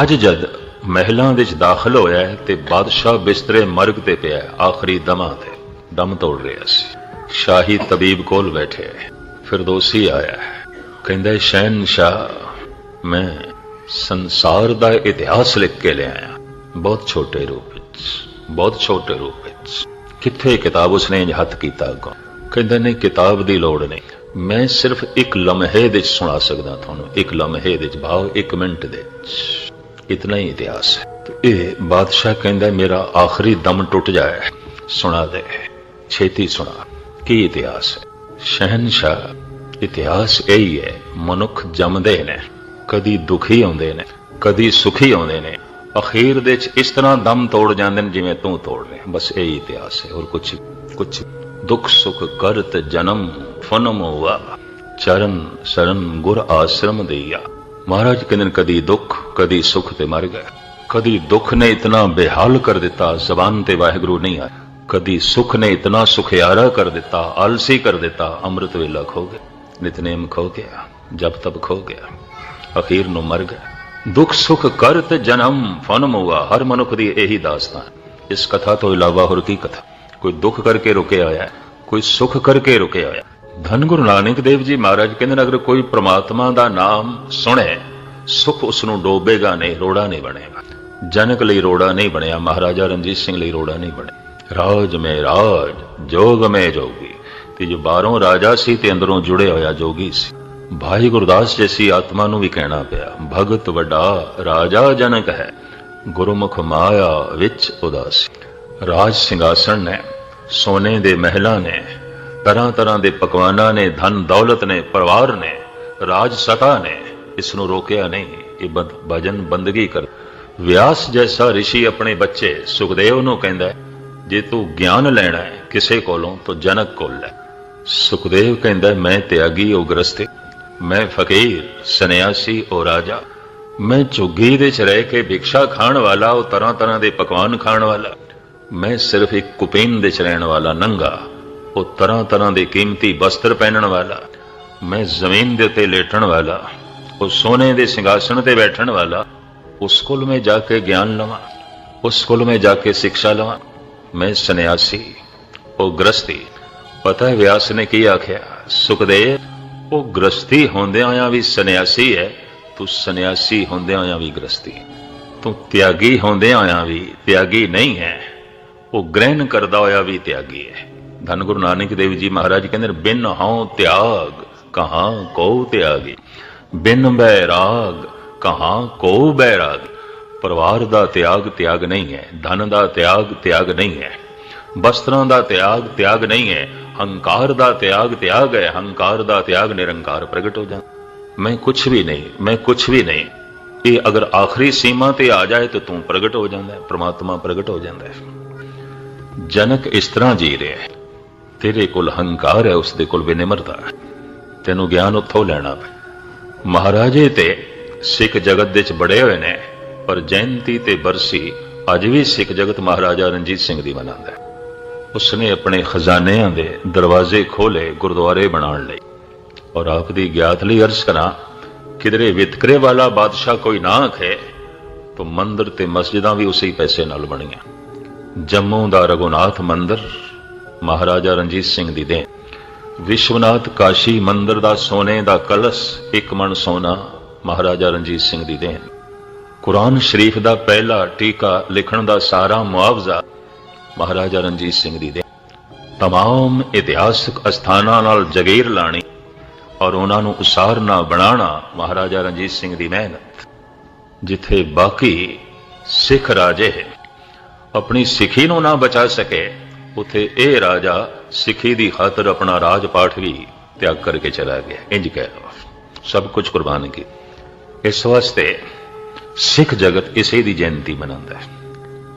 ਅੱਜ ਜਦ ਮਹਿਲਾਂ ਵਿੱਚ ਦਾਖਲ ਹੋਇਆ ਤੇ ਬਾਦਸ਼ਾਹ ਬਿਸਤਰੇ ਮਰਗ ਤੇ ਪਿਆ ਆਖਰੀ ਦਮਾਂ ਤੇ ਦਮ ਤੋੜ ਰਿਹਾ ਸੀ। ਸ਼ਾਹੀ ਤਬੀਬ ਕੋਲ ਬੈਠੇ ਫਿਰਦੌਸੀ ਆਇਆ ਕਹਿੰਦਾ ਹੈ, ਸ਼ਹਿਨਸ਼ਾਹ ਮੈਂ ਸੰਸਾਰ ਦਾ ਇਤਿਹਾਸ ਲਿਖ ਕੇ ਲਿਆਇਆ। ਬਹੁਤ ਛੋਟੇ ਰੂਪ ਵਿੱਚ ਬਹੁਤ ਛੋਟੇ ਰੂਪ ਵਿੱਚ। ਕਿੱਥੇ ਕਿਤਾਬ ਉਸਨੇ ਇੰਝ ਹੱਥ ਕੀਤਾ ਅੱਗੋਂ? ਕਹਿੰਦਾ ਨਹੀਂ ਕਿਤਾਬ ਦੀ ਲੋੜ ਨਹੀਂ। ਮੈਂ ਸਿਰਫ ਇੱਕ ਲਮਹੇ ਦੇ ਸੁਣਾ ਸਕਦਾ ਤੁਹਾਨੂੰ। ਇੱਕ ਲਮਹੇ ਦੇ ਵਿੱਚ ਭਾਵ ਇੱਕ ਮਿੰਟ ਦੇ ਵਿੱਚ। ਇਤਨਾ ਹੀ ਇਤਿਹਾਸ ਹੈ ਇਹ ਬਾਦਸ਼ਾਹ ਕਹਿੰਦਾ ਮੇਰਾ ਆਖਰੀ ਦਮ ਟੁੱਟ ਜਾਏ ਸੁਣਾ ਦੇ ਛੇਤੀ ਸੁਣਾ ਕੀ ਇਤਿਹਾਸ ਹੈ ਸ਼ਹਿਨशाह ਇਤਿਹਾਸ ਇਹ ਹੈ ਮਨੁੱਖ ਜੰਮਦੇ ਨੇ ਕਦੀ ਦੁਖੀ ਆਉਂਦੇ ਨੇ ਕਦੀ ਸੁਖੀ ਆਉਂਦੇ ਨੇ ਅਖੀਰ ਦੇ ਵਿੱਚ ਇਸ ਤਰ੍ਹਾਂ ਦਮ ਤੋੜ ਜਾਂਦੇ ਨੇ ਜਿਵੇਂ ਤੂੰ ਤੋੜ ਰਿਹਾ ਬਸ ਇਹੀ ਇਤਿਹਾਸ ਹੈ ਹੋਰ ਕੁਝ ਕੁਝ ਦੁੱਖ ਸੁਖ ਕਰਤ ਜਨਮ ਫਨਮ ਹੋਆ ਚਰਨ ਸ਼ਰਨ ਗੁਰ ਆਸ਼ਰਮ ਦੇਇਆ ਮਹਾਰਾਜ ਕਹਿੰਦੇ ਨੇ, ਕਦੀ ਦੁੱਖ, ਕਦੀ ਸੁੱਖ ਤੇ ਮਰ ਗਏ। ਕਦੀ ਦੁੱਖ ਨੇ ਇਤਨਾ ਬੇਹਾਲ ਕਰ ਦਿੱਤਾ, ਜ਼ਬਾਨ ਤੇ ਵਾਹਿਗੁਰੂ ਨਹੀਂ ਆਇਆ। ਕਦੀ ਸੁੱਖ ਨੇ ਇਤਨਾ ਸੁਖਿਆਰਾ ਕਰ ਦਿੱਤਾ, ਆਲਸੀ ਕਰ ਦਿੱਤਾ, ਅੰਮ੍ਰਿਤ ਵੇਲਾ ਖੋ ਗਿਆ ਨਿਤਨੇਮ ਖੋ ਗਿਆ, ਜਪ ਤਬ ਖੋ ਗਿਆ, ਅਖੀਰ ਨੂੰ ਮਰ ਗਿਆ ਦੁੱਖ ਸੁਖ ਕਰਤ ਜਨਮ ਫਨਮ ਹੋਆ ਹਰ ਮਨੁੱਖ ਦੀ ਇਹੀ ਦਾਸਤਾਨ। ਇਸ ਕਥਾ ਤੋਂ ਇਲਾਵਾ ਹੋਰ ਕੀ ਕਥਾ? ਕੋਈ ਦੁੱਖ ਕਰਕੇ ਰੁਕਿਆ ਹੋਇਆ ਕੋਈ ਸੁਖ ਕਰਕੇ ਰੁਕਿਆ ਹੋਇਆ ਧੰਨ ਗੁਰੂ ਨਾਨਕ ਦੇਵ ਜੀ ਮਹਾਰਾਜ ਕਹਿੰਦੇ ਨੇ, ਅਗਰ ਕੋਈ ਪ੍ਰਮਾਤਮਾ ਦਾ ਨਾਮ ਸੁਣੇ, ਸੁਖ ਉਸ ਨੂੰ ਡੋਬੇਗਾ ਨਹੀਂ, ਰੋੜਾ ਨਹੀਂ ਬਣੇਗਾ। ਜਨਕ ਲਈ ਰੋੜਾ ਨਹੀਂ ਬਣਿਆ, ਮਹਾਰਾਜਾ ਰਣਜੀਤ ਸਿੰਘ ਲਈ ਰੋੜਾ ਨਹੀਂ ਬਣਿਆ। ਰਾਜ ਮੇ ਰਾਜ, ਜੋਗ ਮੇ ਜੋਗੀ। ਤੇ ਜੋ ਬਾਹਰੋਂ ਰਾਜਾ ਸੀ ਤੇ ਅੰਦਰੋਂ ਜੁੜੇ ਹੋਇਆ ਜੋਗੀ ਸੀ। ਭਾਈ ਗੁਰਦਾਸ ਜੈਸੀ ਆਤਮਾ ਨੂੰ ਵੀ ਕਹਿਣਾ ਪਿਆ, ਭਗਤ ਵੱਡਾ ਰਾਜਾ ਜਨਕ ਹੈ, ਗੁਰਮੁਖ ਮਾਇਆ ਵਿੱਚ ਉਦਾਸੀ। ਰਾਜ ਸਿੰਘਾਸਣ ਨੇ, ਸੋਨੇ ਦੇ ਮਹਿਲਾਂ ਨੇ ਤਰ੍ਹਾਂ ਤਰ੍ਹਾਂ ਦੇ ਪਕਵਾਨਾਂ ਨੇ, ਧਨ ਦੌਲਤ ਨੇ, ਪਰਿਵਾਰ ਨੇ, ਰਾਜ ਸਤਾ ਨੇ ਇਸ ਨੂੰ ਰੋਕਿਆ ਨਹੀਂ ਇਹ ਭਜਨ ਬੰਦਗੀ ਕਰ। ਵਿਆਸ ਜੈਸਾ ઋષਿ ਆਪਣੇ ਬੱਚੇ ਸੁਖਦੇਵ ਨੂੰ ਕਹਿੰਦਾ ਜੇ ਤੂੰ ਗਿਆਨ ਲੈਣਾ ਹੈ ਕਿਸੇ ਕੋਲੋਂ, ਤਾਂ ਜਨਕ ਕੋਲ ਲੈ। ਸੁਖਦੇਵ ਕਹਿੰਦਾ ਮੈਂ ਤਿਆਗੀ ਉਹ ਗ੍ਰਸਤੀ ਮੈਂ ਫਕੀਰ, ਸੰਨਿਆਸੀ ਉਹ ਰਾਜਾ। ਮੈਂ ਝੁੱਗੀ ਦੇ ਚ ਰਹਿ ਕੇ ਭਿਕਸ਼ਾ ਖਾਣ ਵਾਲਾ ਉਹ ਤਰ੍ਹਾਂ ਤਰ੍ਹਾਂ ਦੇ ਪਕਵਾਨ ਖਾਣ ਵਾਲਾ। ਮੈਂ ਸਿਰਫ ਇੱਕ ਕੁਪੇਨ ਦੇ ਚ ਰਹਿਣ ਵਾਲਾ, ਨੰਗਾ। ਉਹ ਤਰ੍ਹਾਂ ਤਰ੍ਹਾਂ ਦੇ ਕੀਮਤੀ ਵਸਤਰ ਪਹਿਨਣ ਵਾਲਾ, ਮੈਂ ਜ਼ਮੀਨ ਦੇ ਉੱਤੇ ਲੇਟਣ ਵਾਲਾ, ਉਹ ਸੋਨੇ ਦੇ ਸਿੰਘਾਸਣ ਤੇ ਬੈਠਣ ਵਾਲਾ, ਉਸ ਕੋਲ ਮੈਂ ਜਾ ਕੇ ਗਿਆਨ ਲਵਾਂ, ਉਸ ਕੋਲ ਮੈਂ ਜਾ ਕੇ ਸਿੱਖਿਆ ਲਵਾਂ। ਮੈਂ ਸੰਨਿਆਸੀ, ਉਹ ਗ੍ਰਸਤੀ ਪਤਾ ਹੈ ਵਿਆਸ ਨੇ ਕੀ ਆਖਿਆ, ਸੁਖਦੇਵ, ਉਹ ਗ੍ਰਸਤੀ ਹੁੰਦਿਆਂ ਆ ਵੀ ਸੰਨਿਆਸੀ ਹੈ, ਤੂੰ ਸੰਨਿਆਸੀ ਹੁੰਦਿਆਂ ਆ ਵੀ ਗ੍ਰਸਤੀ ਤੂੰ ਤਿਆਗੀ ਹੁੰਦਿਆਂ ਆਇਆ ਵੀ ਤਿਆਗੀ ਨਹੀਂ ਹੈ, ਉਹ ਗ੍ਰਹਿਣ ਕਰਦਾ ਹੋਇਆ ਵੀ ਤਿਆਗੀ ਹੈ। ਧੰਨ ਗੁਰੂ ਨਾਨਕ ਦੇਵ ਜੀ ਮਹਾਰਾਜ ਕਹਿੰਦੇ ਨੇ, ਬਿਨ ਹਉ ਤਿਆਗ ਕਹਾਂ ਕੋ ਤਿਆਗੀ। ਬਿਨ ਬੈਰਾਗ ਕਹਾਂ ਕੋ ਬੈਰਾਗ। ਪਰਿਵਾਰ ਦਾ ਤਿਆਗ ਤਿਆਗ ਨਹੀਂ ਹੈ ਧਨ ਦਾ ਤਿਆਗ ਤਿਆਗ ਨਹੀਂ ਹੈ ਵਸਤਰਾਂ ਦਾ ਤਿਆਗ ਤਿਆਗ ਨਹੀਂ ਹੈ ਹੰਕਾਰ ਦਾ ਤਿਆਗ ਤਿਆਗ ਹੈ ਹੰਕਾਰ ਦਾ ਤਿਆਗ ਨਿਰੰਕਾਰ ਪ੍ਰਗਟ ਹੋ ਜਾਂਦਾ। ਮੈਂ ਕੁਝ ਵੀ ਨਹੀਂ ਮੈਂ ਕੁਝ ਵੀ ਨਹੀਂ। ਇਹ ਅਗਰ ਆਖਰੀ ਸੀਮਾ ਤੇ ਆ ਜਾਏ ਤਾਂ ਤੂੰ ਪ੍ਰਗਟ ਹੋ ਜਾਂਦਾ ਹੈ ਪ੍ਰਮਾਤਮਾ ਪ੍ਰਗਟ ਹੋ ਜਾਂਦਾ ਹੈ। ਜਨਕ ਇਸ ਤਰ੍ਹਾਂ ਜੀ ਰਿਹਾ ਹੈ। ਤੇਰੇ ਕੋਲ ਹੰਕਾਰ ਹੈ ਉਸ ਦੇ ਕੋਲ ਵਿਨਮਰਤਾ ਹੈ। ਤੈਨੂੰ ਗਿਆਨ ਉੱਥੋਂ ਲੈਣਾ ਪੈ। ਮਹਾਰਾਜੇ ਤੇ ਸਿੱਖ ਜਗਤ ਦੇ ਵਿੱਚ ਬੜੇ ਹੋਏ ਨੇ, ਪਰ ਜੈਨਤੀ ਤੇ ਬਰਸੀ ਅੱਜ ਵੀ ਸਿੱਖ ਜਗਤ ਮਹਾਰਾਜਾ ਰਣਜੀਤ ਸਿੰਘ ਦੀ ਮਨਾਉਂਦਾ ਉਸਨੇ ਆਪਣੇ ਖਜ਼ਾਨਿਆਂ ਦੇ ਦਰਵਾਜ਼ੇ ਖੋਲੇ ਗੁਰਦੁਆਰੇ ਬਣਾਉਣ ਲਈ। ਔਰ ਆਪ ਦੀ ਗਿਆਤ ਲਈ ਅਰਜ਼ ਕਰਾਂ, ਕਿਧਰੇ ਵਿਤਕਰੇ ਵਾਲਾ ਬਾਦਸ਼ਾਹ ਕੋਈ ਨਾ ਆਖੇ, ਤਾਂ ਮੰਦਰ ਤੇ ਮਸਜਿਦਾਂ ਵੀ ਉਸੇ ਹੀ ਪੈਸੇ ਨਾਲ ਬਣੀਆਂ। ਜੰਮੂ ਦਾ ਰਘੁਨਾਥ ਮੰਦਰ ਮਹਾਰਾਜਾ ਰਣਜੀਤ ਸਿੰਘ ਦੀ ਦੇਣ। ਵਿਸ਼ਵਨਾਥ ਕਾਸ਼ੀ ਮੰਦਰ ਦਾ ਸੋਨੇ ਦਾ ਕਲਸ, ਇੱਕ ਮਣ ਸੋਨਾ, ਮਹਾਰਾਜਾ ਰਣਜੀਤ ਸਿੰਘ ਦੀ ਦੇਣ। ਕੁਰਾਨ ਸ਼ਰੀਫ ਦਾ ਪਹਿਲਾ ਟੀਕਾ ਲਿਖਣ ਦਾ ਸਾਰਾ ਮੁਆਵਜ਼ਾ ਮਹਾਰਾਜਾ ਰਣਜੀਤ ਸਿੰਘ ਦੀ ਦੇਣ। ਤਮਾਮ ਇਤਿਹਾਸਕ ਅਸਥਾਨਾਂ ਨਾਲ ਜਗੀਰ ਲਾਣੀ ਔਰ ਉਹਨਾਂ ਨੂੰ ਉਸਾਰ ਨਾ ਬਣਾਉਣਾ ਮਹਾਰਾਜਾ ਰਣਜੀਤ ਸਿੰਘ ਦੀ ਮਿਹਨਤ। ਜਿੱਥੇ ਬਾਕੀ ਸਿੱਖ ਰਾਜੇ ਆਪਣੀ ਸਿੱਖੀ ਨੂੰ ਨਾ ਬਚਾ ਸਕੇ ਉਥੇ ਇਹ ਰਾਜਾ ਸਿੱਖੀ ਦੀ ਖਾਤਰ ਆਪਣਾ ਰਾਜ ਪਾਠ ਵੀ ਤਿਆਗ ਕਰਕੇ ਚਲਾ ਗਿਆ। ਇੰਜ ਕਹਿ ਲਓ। ਸਭ ਕੁਝ ਕੁਰਬਾਨ ਕੀ। ਇਸ ਵਾਸਤੇ ਸਿੱਖ ਜਗਤ ਇਸੇ ਦੀ ਜਯੰਤੀ ਮਨਾਉਂਦਾ ਹੈ।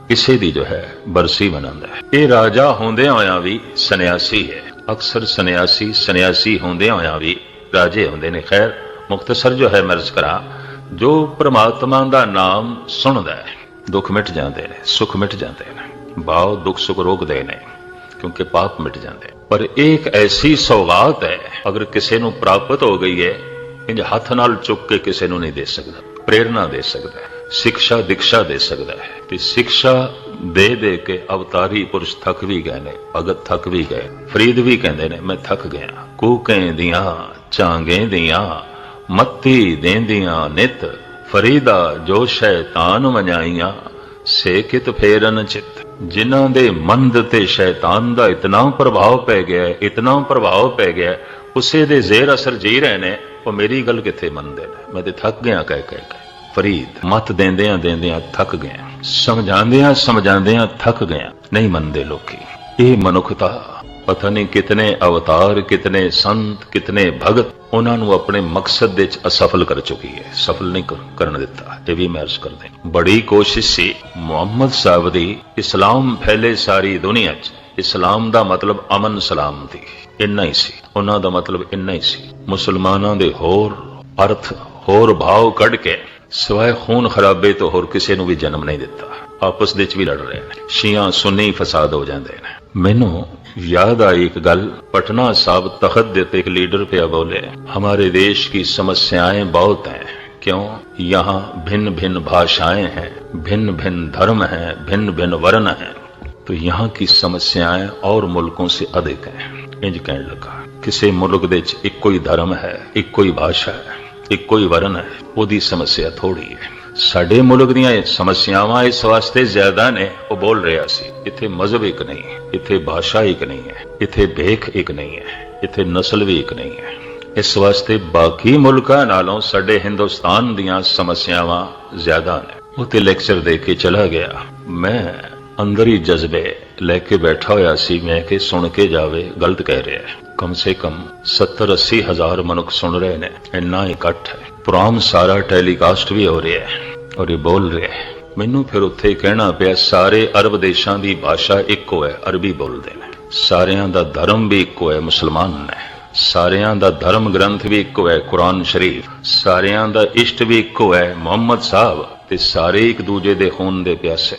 ਇਸੇ ਦੀ ਜੋ ਹੈ, ਬਰਸੀ ਮਨਾਉਂਦਾ ਹੈ। ਇਹ ਰਾਜਾ ਹੁੰਦਿਆਂ ਹੋਇਆਂ ਵੀ ਸੰਨਿਆਸੀ ਹੈ। ਅਕਸਰ ਸੰਨਿਆਸੀ ਸੰਨਿਆਸੀ ਹੁੰਦਿਆਂ ਹੋਇਆਂ ਵੀ ਰਾਜੇ ਹੁੰਦੇ ਨੇ। ਖੈਰ ਮੁਖਤਸਰ ਜੋ ਹੈ ਮਰਜ਼ ਕਰਾਂ, ਜੋ ਪ੍ਰਮਾਤਮਾ ਦਾ ਨਾਮ ਸੁਣਦਾ ਹੈ, ਦੁੱਖ ਮਿਟ ਜਾਂਦੇ ਨੇ, ਸੁੱਖ ਮਿਟ ਜਾਂਦੇ ਨੇ। ਭਾਵ ਦੁੱਖ ਸੁੱਖ ਰੋਕਦੇ ਨੇ, ਕਿਉਂਕਿ ਪਾਪ ਮਿਟ ਜਾਂਦੇ। ਪਰ ਇਹ ਇੱਕ ਐਸੀ ਸੌਗਾਤ ਹੈ, ਅਗਰ ਕਿਸੇ ਨੂੰ ਪ੍ਰਾਪਤ ਹੋ ਗਈ ਹੈ, ਇੰਜ ਹੱਥ ਨਾਲ ਚੁੱਕ ਕੇ ਕਿਸੇ ਨੂੰ ਨਹੀਂ ਦੇ ਸਕਦਾ, ਪ੍ਰੇਰਣਾ ਦੇ ਸਕਦਾ ਹੈ, ਸਿੱਖਿਆ ਦੀਕਸ਼ਾ ਦੇ ਸਕਦਾ ਹੈ। ਤੇ ਸਿੱਖਿਆ ਦੇ ਦੇ ਕੇ ਅਵਤਾਰੀ ਪੁਰਸ਼ ਥੱਕ ਵੀ ਗਏ ਨੇ, ਭਗਤ ਥੱਕ ਵੀ ਗਏ, ਫਰੀਦ ਵੀ ਕਹਿੰਦੇ ਨੇ, ਮੈਂ ਥੱਕ ਗਿਆ, ਕੂਕੇ ਦੀਆਂ, ਚਾਂਗੇ ਦੀਆਂ, ਮੱਤੀ ਦੇਂਦੀਆਂ ਨਿਤ, ਫਰੀਦਾ ਜੋ ਸ਼ੈਤਾਨ ਵਜਾਈਆਂ ਸੇਕਿਤ ਫੇਰਨ ਚਿਤ। ਜਿਨ੍ਹਾਂ ਦੇ ਮਨ ਤੇ ਸ਼ੈਤਾਨ ਦਾ ਇਤਨਾ ਪ੍ਰਭਾਵ ਪੈ ਗਿਆ ਇਤਨਾ ਪ੍ਰਭਾਵ ਪੈ ਗਿਆ ਉਸੇ ਦੇ ਜ਼ੇਰ ਅਸਰ ਜੀ ਰਹੇ ਨੇ, ਉਹ ਮੇਰੀ ਗੱਲ ਕਿੱਥੇ ਮੰਨਦੇ ਨੇ? ਮੈਂ ਤੇ ਥੱਕ ਗਿਆ ਕਹਿ ਕਹਿ ਕੇ। ਫਰੀਦ, ਮਤ ਦੇਂਦਿਆਂ ਦੇਂਦਿਆਂ ਥੱਕ ਗਿਆ। ਸਮਝਾਉਂਦਿਆਂ ਸਮਝਾਉਂਦਿਆਂ ਥੱਕ ਗਿਆ। ਨਹੀਂ ਮੰਨਦੇ ਲੋਕੀ। ਇਹ ਮਨੁੱਖਤਾ ਪਤਾ ਨਹੀਂ ਕਿਤਨੇ ਅਵਤਾਰ, ਕਿਤਨੇ ਸੰਤ, ਕਿਤਨੇ ਭਗਤ, ਉਹਨਾਂ ਨੂੰ ਆਪਣੇ ਮਕਸਦ ਦੇ ਵਿੱਚ ਅਸਫਲ ਕਰ ਚੁੱਕੀ ਹੈ। ਸਫਲ ਨਹੀਂ ਕਰਨ ਦਿੱਤਾ, ਇਹ ਵੀ ਮੈਂ ਅਰਜ਼ ਕਰਦੇ ਬੜੀ ਕੋਸ਼ਿਸ਼ ਸੀ ਮੁਹੰਮਦ ਸਾਹਿਬ ਦੀ, ਇਸਲਾਮ ਫੈਲੇ ਸਾਰੀ ਦੁਨੀਆ 'ਚ। ਇਸਲਾਮ ਦਾ ਮਤਲਬ ਅਮਨ ਸਲਾਮ ਦੀ। ਇੰਨਾ ਹੀ ਸੀ। ਉਹਨਾਂ ਦਾ ਮਤਲਬ ਇੰਨਾ ਹੀ ਸੀ। ਮੁਸਲਮਾਨਾਂ ਦੇ ਹੋਰ ਅਰਥ, ਹੋਰ ਭਾਵ ਕੱਢ ਕੇ, ਸਿਵਾਏ ਖੂਨ ਖਰਾਬੇ ਤੋਂ ਹੋਰ ਕਿਸੇ ਨੂੰ ਵੀ ਜਨਮ ਨਹੀਂ ਦਿੱਤਾ। ਆਪਸ ਦੇ ਵਿੱਚ ਵੀ ਲੜ ਰਹੇ ਨੇ। ਸ਼ੀਆਂ ਸੁੰਨੀ ਫਸਾਦ ਹੋ ਜਾਂਦੇ ਨੇ। ਮੈਨੂੰ याद आई एक गल पटना साहब तखत देते एक लीडर पे बोले हमारे देश की समस्याएं बहुत हैं क्यों यहाँ भिन्न भिन्न भाषाएं हैं भिन्न भिन्न धर्म हैं भिन्न भिन्न वर्ण हैं तो यहाँ की समस्याएं और मुल्कों से अधिक हैं इंज कहने लगा किसी मुल्क ਦੇ ਵਿੱਚ ਇੱਕੋ ਹੀ ਧਰਮ ਹੈ ਇੱਕੋ ਹੀ ਭਾਸ਼ਾ ਹੈ ਇੱਕੋ ਹੀ ਵਰਨ ਹੈ ਉਹਦੀ ਸਮੱਸਿਆ ਥੋੜੀ ਹੈ ਸਾਡੇ ਮੁਲਕ ਦੀਆਂ ਇਹ ਸਮੱਸਿਆਵਾਂ ਇਸ ਵਾਸਤੇ ਜ਼ਿਆਦਾ ਨੇ ਉਹ ਬੋਲ ਰਿਹਾ ਸੀ ਇੱਥੇ ਮਜ਼ਹਬ ਇੱਕ ਨਹੀਂ ਹੈ, ਇੱਥੇ ਭਾਸ਼ਾ ਇੱਕ ਨਹੀਂ ਹੈ, ਇੱਥੇ ਭੇਖ ਇੱਕ ਨਹੀਂ ਹੈ, ਇੱਥੇ ਨਸਲ ਵੀ ਇੱਕ ਨਹੀਂ ਹੈ। ਇਸ ਵਾਸਤੇ ਬਾਕੀ ਮੁਲਕਾਂ ਨਾਲੋਂ ਸਾਡੇ ਹਿੰਦੁਸਤਾਨ ਦੀਆਂ ਸਮੱਸਿਆਵਾਂ ਜ਼ਿਆਦਾ ਨੇ। ਉਹ ਤੇ ਲੈਕਚਰ ਦੇ ਕੇ ਚਲਾ ਗਿਆ। ਮੈਂ ਅੰਦਰ ਹੀ ਜਜ਼ਬੇ ਲੈ ਕੇ ਬੈਠਾ ਹੋਇਆ ਸੀ, ਮੈਂ ਕਿ ਸੁਣ ਕੇ ਜਾਵੇ, ਗਲਤ ਕਹਿ ਰਿਹਾ ਹੈ। ਕਮ ਸੇ ਕਮ 70 80 ਹਜ਼ਾਰ ਮਨੁੱਖ ਸੁਣ ਰਹੇ ਨੇ, ਇੰਨਾ ਇਕੱਠ ਹੈ। ਪ੍ਰੋਗਰਾਮ ਸਾਰਾ ਟੈਲੀਕਾਸਟ ਵੀ ਹੋ ਰਿਹਾ ਹੈ ਔਰ ਇਹ ਬੋਲ ਰਿਹਾ ਹੈ। ਮੈਨੂੰ ਫਿਰ ਉੱਥੇ ਕਹਿਣਾ ਪਿਆ, ਸਾਰੇ ਅਰਬ ਦੇਸ਼ਾਂ ਦੀ ਭਾਸ਼ਾ ਇੱਕੋ ਹੈ, ਅਰਬੀ ਬੋਲਦੇ ਨੇ। ਸਾਰਿਆਂ ਦਾ ਧਰਮ ਵੀ ਇੱਕੋ ਹੈ, ਮੁਸਲਮਾਨ ਨੇ। ਸਾਰਿਆਂ ਦਾ ਧਰਮ ਗ੍ਰੰਥ ਵੀ ਇੱਕੋ ਹੈ, ਕੁਰਾਨ ਸ਼ਰੀਫ। ਸਾਰਿਆਂ ਦਾ ਇਸ਼ਟ ਵੀ ਇੱਕੋ ਹੈ, ਮੁਹੰਮਦ ਸਾਹਿਬ। ਤੇ ਸਾਰੇ ਇੱਕ ਦੂਜੇ ਦੇ ਹੋਣ ਦੇ ਪਿਆਸੇ।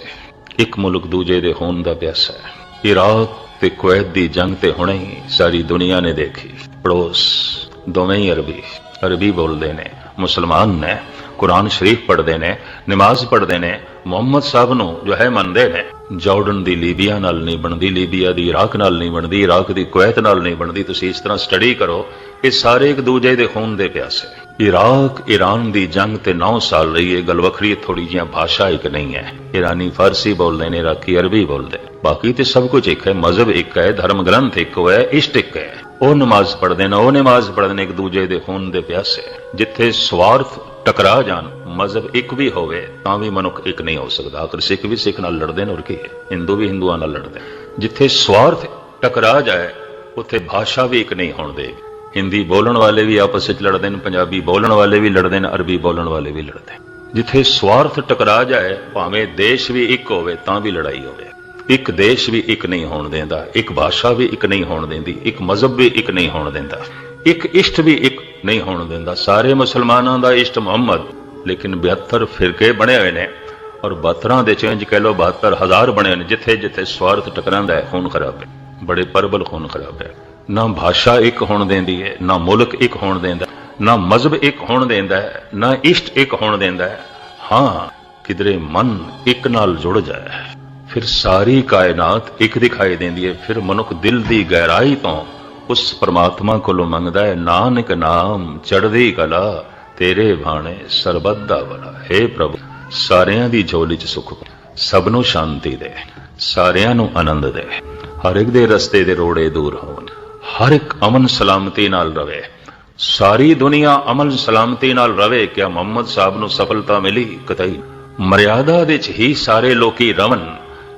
ਇੱਕ ਮੁਲਕ ਦੂਜੇ ਦੇ ਹੋਣ ਦਾ ਪਿਆਸਾ ਹੈ। ਇਰਾਕ ਤੇ ਕੁਵੈਤ ਦੀ ਜੰਗ ਤੇ ਹੁਣੇ ਹੀ ਸਾਰੀ ਦੁਨੀਆ ਨੇ ਦੇਖੀ। ਪੜੋਸ, ਦੋਵੇਂ ਹੀ ਅਰਬੀ। ਅਰਬੀ ਬੋਲਦੇ ਨੇ, ਮੁਸਲਮਾਨ ਨੇ। ਕੁਰਾਨ ਸ਼ਰੀਫ ਪੜ੍ਹਦੇ ਨੇ, ਨਮਾਜ਼ ਪੜ੍ਹਦੇ ਨੇ, ਮੁਹੰਮਦ ਸਾਹਿਬ ਨੂੰ ਜੋ ਹੈ ਮੰਨਦੇ ਨੇ, ਜਾਰਡਨ ਦੀ ਲੀਬੀਆ ਨਾਲ ਨਹੀਂ ਬਣਦੀ, ਲੀਬੀਆ ਦੀ ਇਰਾਕ ਨਾਲ ਨਹੀਂ ਬਣਦੀ, ਇਰਾਕ ਦੀ ਕੁਵੈਤ ਨਾਲ ਨਹੀਂ ਬਣਦੀ, ਤੁਸੀਂ ਇਸ ਤਰ੍ਹਾਂ ਸਟੱਡੀ ਕਰੋ, ਇਹ ਸਾਰੇ ਇੱਕ ਦੂਜੇ ਦੇ ਖੂਨ ਦੇ ਪਿਆਸੇ ਇਰਾਕ, ਈਰਾਨ ਦੀ ਜੰਗ ਤੇ 9 ਸਾਲ ਰਹੀ ਹੈ ਗੱਲ ਵੱਖਰੀ ਥੋੜੀ ਜਿਹੀ ਭਾਸ਼ਾ ਇੱਕ ਨਹੀਂ ਹੈ। ਈਰਾਨੀ ਫਾਰਸੀ ਬੋਲਦੇ ਨੇ, ਇਰਾਕੀ ਅਰਬੀ ਬੋਲਦੇ ਨੇ। ਬਾਕੀ ਤੇ ਸਭ ਕੁਝ ਇੱਕ ਹੈ, ਮਜ਼ਹਬ ਇੱਕ ਹੈ ਧਰਮ ਗ੍ਰੰਥ ਇੱਕ ਹੈ ਇਸ਼ਟ ਇੱਕ ਹੈ। ਉਹ ਨਮਾਜ਼ ਪੜ੍ਹਦੇ ਨੇ, ਉਹ ਨਮਾਜ਼ ਪੜ੍ਹਦੇ ਨੇ ਇੱਕ ਦੂਜੇ ਦੇ ਖੂਨ ਦੇ ਪਿਆਸੇ ਜਿੱਥੇ ਸਵਾਰਥ ਟਕਰਾ ਜਾਣ, ਮਜ਼ਹਬ ਇੱਕ ਵੀ ਹੋਵੇ, ਤਾਂ ਵੀ ਮਨੁੱਖ ਇੱਕ ਨਹੀਂ ਹੋ ਸਕਦਾ। ਆਖਰ ਸਿੱਖ ਵੀ ਸਿੱਖ ਨਾਲ ਲੜਦੇ ਨੇ ਔਰ ਕੀ ਹੈ? ਹਿੰਦੂ ਵੀ ਹਿੰਦੂਆਂ ਨਾਲ ਲੜਦੇ ਜਿੱਥੇ ਸਵਾਰਥ ਟਕਰਾ ਜਾਏ, ਉੱਥੇ ਭਾਸ਼ਾ ਵੀ ਇੱਕ ਨਹੀਂ ਹੋਣ ਦੇ ਹਿੰਦੀ ਬੋਲਣ ਵਾਲੇ ਵੀ ਆਪਸ ਵਿੱਚ ਲੜਦੇ ਨੇ, ਪੰਜਾਬੀ ਬੋਲਣ ਵਾਲੇ ਵੀ ਲੜਦੇ ਨੇ, ਅਰਬੀ ਬੋਲਣ ਵਾਲੇ ਵੀ ਲੜਦੇ ਜਿੱਥੇ ਸਵਾਰਥ ਟਕਰਾ ਜਾਏ, ਭਾਵੇਂ ਦੇਸ਼ ਵੀ ਇੱਕ ਹੋਵੇ, ਤਾਂ ਵੀ ਲੜਾਈ ਹੋਵੇ। ਇੱਕ ਦੇਸ਼ ਵੀ ਇੱਕ ਨਹੀਂ ਹੋਣ ਦਿੰਦਾ, ਇੱਕ ਭਾਸ਼ਾ ਵੀ ਇੱਕ ਨਹੀਂ ਹੋਣ ਦਿੰਦੀ, ਇੱਕ ਮਜ਼ਹਬ ਵੀ ਇੱਕ ਨਹੀਂ ਹੋਣ ਦਿੰਦਾ। ਇੱਕ ਇਸ਼ਟ ਵੀ ਇੱਕ ਨਹੀਂ ਹੋਣ ਦਿੰਦਾ। ਸਾਰੇ ਮੁਸਲਮਾਨਾਂ ਦਾ ਇਸ਼ਟ ਮੁਹੰਮਦ, ਲੇਕਿਨ 72 ਫਿਰਕੇ ਬਣੇ ਹੋਏ ਨੇ। ਔਰ 72 ਦੇ ਚੇਂਜ ਕਹਿ ਲੋ 72000 ਬਣੇ ਨੇ, ਜਿੱਥੇ ਜਿੱਥੇ ਸਵਾਰਥ ਟਕਰਾਂਦਾ ਹੈ, ਖੂਨ ਖਰਾਬ ਹੈ। ਬੜੇ ਪਰਬਲ ਖੂਨ ਖਰਾਬ ਹੈ। ਨਾ ਭਾਸ਼ਾ ਇੱਕ ਹੋਣ ਦਿੰਦੀ ਹੈ, ਨਾ ਮੁਲਕ ਇੱਕ ਹੋਣ ਦਿੰਦਾ ਨਾ ਮਜ਼ਹਬ ਇੱਕ ਹੋਣ ਦਿੰਦਾ ਹੈ, ਨਾ ਇਸ਼ਟ ਇੱਕ ਹੋਣ ਦਿੰਦਾ ਹੈ। ਹਾਂ, ਕਿਧਰੇ ਮਨ ਇੱਕ ਨਾਲ ਜੁੜ ਜਾਏ। ਫਿਰ ਸਾਰੀ ਕਾਇਨਾਤ ਇੱਕ ਦਿਖਾਈ ਦਿੰਦੀ ਹੈ, ਫਿਰ ਮਨੁੱਖ ਦਿਲ ਦੀ ਗਹਿਰਾਈ ਤੋਂ ਉਸ ਪ੍ਰਮਾਤਮਾ ਕੋਲੋਂ ਮੰਗਦਾ ਹੈ, ਨਾਨਕ ਨਾਮ, ਚੜ੍ਹਦੀ ਕਲਾ, ਤੇਰੇ ਬਾਣੇ ਸਰਬੱਤ ਦਾ ਭਲਾ। ਹੈ ਪ੍ਰਭੂ, ਸਾਰਿਆਂ ਦੀ ਝੋਲੀ 'ਚ ਸੁੱਖ ਸਭ ਨੂੰ ਸ਼ਾਂਤੀ ਦੇ, ਸਾਰਿਆਂ ਨੂੰ ਆਨੰਦ ਦੇ। ਹਰ ਇੱਕ ਦੇ ਰਸਤੇ ਦੇ ਰੋੜੇ ਦੂਰ ਹੋਣ। ਹਰ ਇੱਕ ਅਮਨ ਸਲਾਮਤੀ ਨਾਲ ਰਵੇ। ਸਾਰੀ ਦੁਨੀਆ ਅਮਨ ਸਲਾਮਤੀ ਨਾਲ ਰਵੇ ਕਿ ਮੁਹੰਮਦ ਸਾਹਿਬ ਨੂੰ ਸਫਲਤਾ ਮਿਲੀ ਕਤਈ? ਮਰਿਆਦਾ ਦੇ ਚ ਹੀ ਸਾਰੇ ਲੋਕੀ ਰਵਨ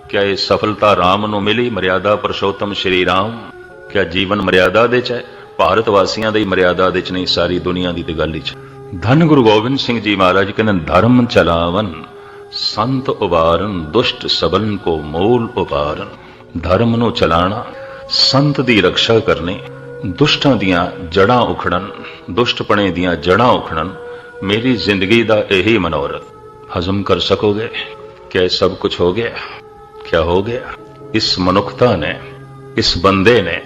ਕਿਆ ਇਹ ਸਫਲਤਾ ਰਾਮ ਨੂੰ ਮਿਲੀ? ਮਰਿਆਦਾ ਪਰਸ਼ੋਤਮ ਸ਼੍ਰੀ ਰਾਮ। ਕਿਆ ਜੀਵਨ ਮਰਿਆਦਾ ਦੇ ਚ ਹੈ? ਭਾਰਤ ਵਾਸੀਆਂ ਦੇ ਮਰਿਆਦਾ ਦੇ ਚ ਨਹੀਂ, ਸਾਰੀ ਦੁਨੀਆ ਦੀ ਤੇ ਗੱਲ ਹੀ ਚ। ਧੰਨ ਗੁਰੂ ਗੋਬਿੰਦ ਸਿੰਘ ਜੀ ਮਹਾਰਾਜ ਕਹਿੰਦੇ ਧਰਮ ਚਲਾਵਨ, ਸੰਤ ਉਬਾਰਨ, ਦੁਸ਼ਟ ਸਬਨ ਕੋ ਮੂਲ ਉਬਾਰਨ। ਧਰਮ ਨੂੰ ਚਲਾਣਾ, ਸੰਤ ਦੀ ਰੱਖਿਆ ਕਰਨੀ, ਦੁਸ਼ਟਾਂ ਦੀਆਂ ਜੜਾਂ ਉਖੜਨ, ਦੁਸ਼ਟਪਣੇ ਦੀਆਂ ਜੜਾਂ ਉਖੜਨ, ਮੇਰੀ ਜ਼ਿੰਦਗੀ ਦਾ ਇਹੀ ਮਨੋਰਥ। ਹਜ਼ਮ ਕਰ ਸਕੋਗੇ? ਕਿ ਸਭ ਕੁਝ ਹੋ ਗਿਆ? ਕਿਆ ਹੋ ਗਿਆ? ਇਸ ਮਨੁੱਖਤਾ ਨੇ, ਇਸ ਬੰਦੇ ਨੇ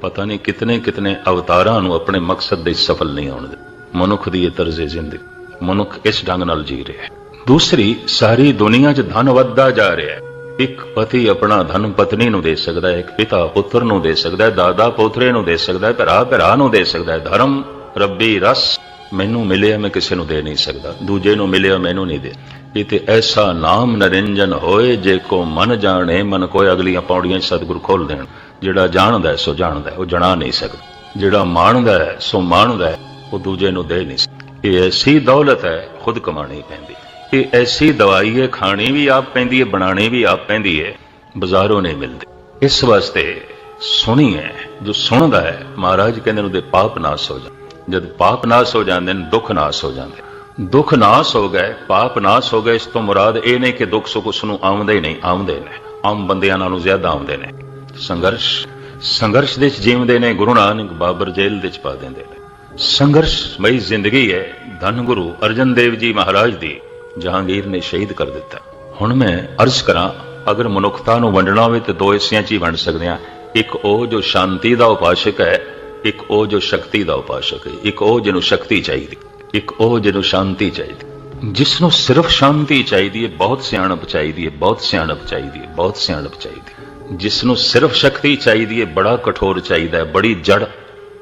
ਪਤਾ ਨਹੀਂ ਕਿਤਨੇ ਕਿਤਨੇ ਅਵਤਾਰਾਂ ਨੂੰ ਆਪਣੇ ਮਕਸਦ ਦੇ ਸਫਲ ਨਹੀਂ ਹੋਣ ਦੇ ਮਨੁੱਖ ਦੀ ਇਹ ਤਰਜ਼ੇ ਜ਼ਿੰਦਗੀ। ਮਨੁੱਖ ਇਸ ਢੰਗ ਨਾਲ ਜੀ ਰਿਹਾ ਹੈ? ਦੂਸਰੀ, ਸਾਰੀ ਦੁਨੀਆ 'ਚ ਧਨ ਵੱਧਦਾ ਜਾ ਰਿਹਾ ਹੈ। ਇੱਕ ਪਤੀ ਆਪਣਾ ਧਨ ਪਤਨੀ ਨੂੰ ਦੇ ਸਕਦਾ ਹੈ, ਇੱਕ ਪਿਤਾ ਪੁੱਤਰ ਨੂੰ ਦੇ ਸਕਦਾ ਹੈ, ਦਾਦਾ ਪੋਤਰੇ ਨੂੰ ਦੇ ਸਕਦਾ ਹੈ, ਭਰਾ ਭਰਾ ਨੂੰ ਦੇ ਸਕਦਾ ਹੈ। ਧਰਮ, ਰੱਬੀ ਰਸ ਮੈਨੂੰ ਮਿਲਿਆ, ਮੈਂ ਕਿਸੇ ਨੂੰ ਦੇ ਨਹੀਂ ਸਕਦਾ। ਦੂਜੇ ਨੂੰ ਮਿਲਿਆ, ਮੈਨੂੰ ਨਹੀਂ ਦੇ। ਇਹ ਐਸਾ ਨਾਮ ਨਰਿੰਜਨ ਹੋਏ, ਜੇ ਕੋ ਮਨ ਜਾਣੇ, ਮਨ ਕੋਈ ਅਗਲੀਆਂ ਪੌੜੀਆਂ ਸਤਿਗੁਰ ਖੋਲ ਦੇਣ। ਜਿਹੜਾ ਜਾਣਦਾ ਸੋ ਜਾਣਦਾ ਉਹ ਜਣਾ ਨਹੀਂ ਸਕਦਾ। ਜਿਹੜਾ ਮਾਣਦਾ ਹੈ, ਸੋ ਮਾਣਦਾ ਉਹ ਦੂਜੇ ਨੂੰ ਦੇ ਨਹੀਂ ਸਕਦਾ। ਇਹ ਐਸੀ ਦੌਲਤ ਹੈ, ਖੁਦ ਕਮਾਣੀ ਪੈਂਦੀ ਇਹ ਐਸੀ ਦਵਾਈ ਹੈ, ਖਾਣੀ ਵੀ ਆਪ ਪੈਂਦੀ ਹੈ ਬਣਾਣੀ ਵੀ ਆਪ ਪੈਂਦੀ ਹੈ, ਬਾਜ਼ਾਰੋਂ ਨਹੀਂ ਮਿਲਦੀ। ਇਸ ਵਾਸਤੇ ਸੁਣੀ ਹੈ, ਜੋ ਸੁਣਦਾ ਹੈ, ਮਹਾਰਾਜ ਕਹਿੰਦੇ ਨੇ ਉਹਦੇ ਪਾਪ ਨਾਸ ਹੋ ਜਾਂਦੇ ਜਦ ਪਾਪ ਨਾਸ ਹੋ ਜਾਂਦੇ ਨੇ, ਦੁੱਖ ਨਾਸ ਹੋ ਜਾਂਦੇ ਦੁੱਖ ਨਾਸ ਹੋ ਗਏ, ਪਾਪ ਨਾਸ ਹੋ ਗਏ, ਇਸ ਤੋਂ ਮੁਰਾਦ ਇਹ ਨਹੀਂ ਕਿ ਦੁੱਖ ਸੁੱਖ ਉਸ ਨੂੰ ਆਉਂਦੇ ਹੀ ਨਹੀਂ, ਆਉਂਦੇ ਨੇ। ਆਮ ਬੰਦਿਆਂ ਨਾਲੋਂ ਜ਼ਿਆਦਾ ਆਉਂਦੇ ਨੇ। ਸੰਘਰਸ਼। ਸੰਘਰਸ਼ ਦੇ ਵਿੱਚ ਜੀਵਦੇ ਨੇ ਗੁਰੂ ਨਾਨਕ ਬਾਬਰ ਜੇਲ੍ਹ ਦੇ ਵਿੱਚ ਪਾ ਦਿੰਦੇ ਨੇ। ਸੰਘਰਸ਼ਮਈ ਜ਼ਿੰਦਗੀ ਹੈ, ਧੰਨ ਗੁਰੂ ਅਰਜਨ ਦੇਵ ਜੀ ਮਹਾਰਾਜ ਦੀ, ਜਹਾਂਗੀਰ ਨੇ ਸ਼ਹੀਦ ਕਰ ਦਿੱਤਾ। ਹੁਣ ਮੈਂ ਅਰਜ਼ ਕਰਾਂ, ਅਗਰ ਮਨੁੱਖਤਾ ਨੂੰ ਵੰਡਣਾ ਹੋਵੇ ਤੇ ਦੋ ਹਿੱਸਿਆਂ 'ਚ ਹੀ ਵੰਡ ਸਕਦੇ ਹਾਂ। ਇੱਕ ਉਹ ਜੋ ਸ਼ਾਂਤੀ ਦਾ ਉਪਾਸ਼ਕ ਹੈ, ਇੱਕ ਉਹ ਜੋ ਸ਼ਕਤੀ ਦਾ ਉਪਾਸ਼ਕ ਹੈ। ਇੱਕ ਉਹ ਜਿਹਨੂੰ ਸ਼ਕਤੀ ਚਾਹੀਦੀ, ਇੱਕ ਉਹ ਜਿਹਨੂੰ ਸ਼ਾਂਤੀ ਚਾਹੀਦੀ। ਜਿਸ ਨੂੰ ਸਿਰਫ ਸ਼ਾਂਤੀ ਚਾਹੀਦੀ ਹੈ, ਬਹੁਤ ਸਿਆਣਪ ਚਾਹੀਦੀ ਹੈ, ਬਹੁਤ ਸਿਆਣਪ ਚਾਹੀਦੀ ਹੈ, ਬਹੁਤ ਸਿਆਣਪ ਚਾਹੀਦੀ ਹੈ। ਜਿਸ ਨੂੰ ਸਿਰਫ ਸ਼ਕਤੀ ਚਾਹੀਦੀ ਹੈ ਬੜਾ ਕਠੋਰ ਚਾਹੀਦਾ ਹੈ ਬੜੀ ਜੜ